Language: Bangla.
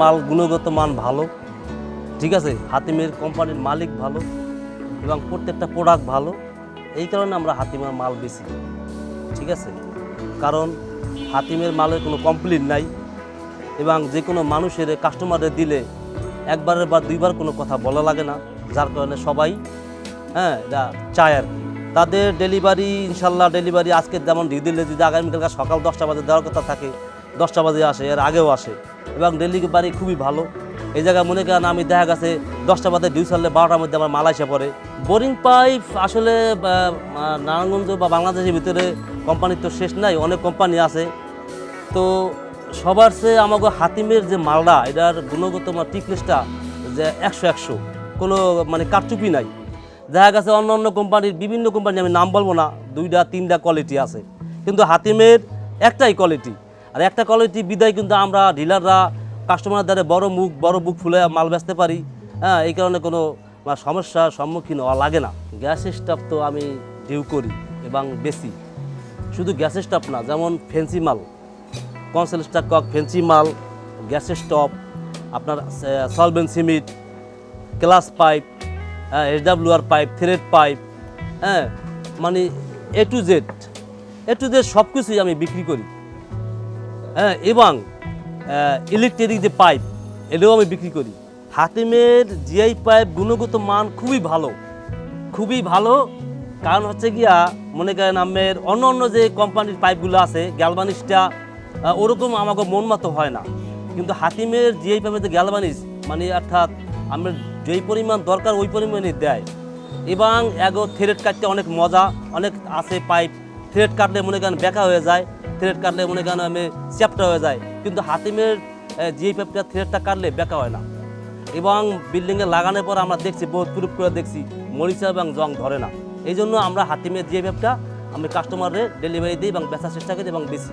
মাল, গুণগত মান ভালো, ঠিক আছে? হাতিমের কোম্পানির মালিক ভালো এবং প্রত্যেকটা প্রোডাক্ট ভালো, এই কারণে আমরা হাতিমের মাল বেশি ঠিক আছে? কারণ হাতিমের মালের কোনো কমপ্লেন নাই এবং যে কোনো মানুষের কাস্টমারে দিলে একবারের বা দুইবার কোনো কথা বলা লাগে না, যার কারণে সবাই হ্যাঁ এটা চায় আর তাদের ডেলিভারি ইনশাল্লাহ ডেলিভারি আজকে যেমন ডিউ দিলে যদি আগামীকাল সকাল দশটা বাজে দেওয়ার কথা থাকে দশটা বাজে আসে, এর আগেও আসে। এবং ডেলিভারি খুবই ভালো। এই জায়গায় মনে করেন আমি দেখা গেছে, দশটা বাজে ডিউ ছাড়লে বারোটার মধ্যে আমার মাল এসে পড়ে। বোরিং পাইপ আসলে নারায়ণগঞ্জ বা বাংলাদেশের ভিতরে কোম্পানির তো শেষ নাই, অনেক কোম্পানি আছে। তো সবার চেয়ে আমাকে হাতিমের যে মালটা, এটার গুণগত টিকনেসটা যে একশো একশো। কোনো মানে কারচুপি নাই। দেখা গেছে অন্য অন্য কোম্পানির, বিভিন্ন কোম্পানি আমি নাম বলব না, দুইটা, তিনটা কোয়ালিটি আছে। কিন্তু হাতিমের একটাই কোয়ালিটি আর একটা কোয়ালিটি বিদায় কিন্তু আমরা ডিলাররা কাস্টমারের দ্বারা বড় মুখ বড় বুক ফুলে মাল বেচতে পারি হ্যাঁ এই কারণে কোনো মানে, সমস্যার সম্মুখীন হওয়া লাগে না। গ্যাস স্টাফ তো আমি ডিউ করি এবং বেশি শুধু গ্যাস স্টাফ না যেমন ফেন্সি মাল কনসেল স্টাক কক ফেন্সি মাল গ্যাস স্টপ আপনার সলভেন সিমিট ক্লাস পাইপ হ্যাঁ এসডাব্লিউআর পাইপ থ্রেড পাইপ হ্যাঁ মানে A to Z A to Z সব কিছুই আমি বিক্রি করি। হ্যাঁ এবং ইলেকট্রিক যে পাইপ এটাও আমি বিক্রি করি। হাতিমের জিআই পাইপ গুণগত মান খুবই ভালো। খুবই ভালো। কারণ হচ্ছে গিয়া, মনে করেন আমের অন্য অন্য যে কোম্পানির পাইপগুলো আছে গ্যালবানিসটা ওরকম আমাকে মন মতো হয় না। কিন্তু হাতিমের জিআই পাইপের যে গ্যালবানিস মানে অর্থাৎ আমার যেই পরিমাণ দরকার, ওই পরিমাণে দেয়। এবং এগো থ্রেড কাটতে অনেক মজা, অনেক আছে পাইপ থ্রেড কাটলে মনে করেন বেকা হয়ে যায় থ্রেড কাটলে মনে করেন আমি চ্যাপটা হয়ে যায় কিন্তু হাতিমের যে পেপটা থ্রেডটা কাটলে বেকা হয় না। এবং বিল্ডিংয়ে লাগানোর পর আমরা দেখছি, বহুত প্রুফ করে দেখছি, মরিচা এবং জং ধরে না। এই জন্য আমরা হাতিমের যে ভ্যাপটা আমি কাস্টমারের ডেলিভারি দিই এবং বেচার চেষ্টা করি এবং বেশি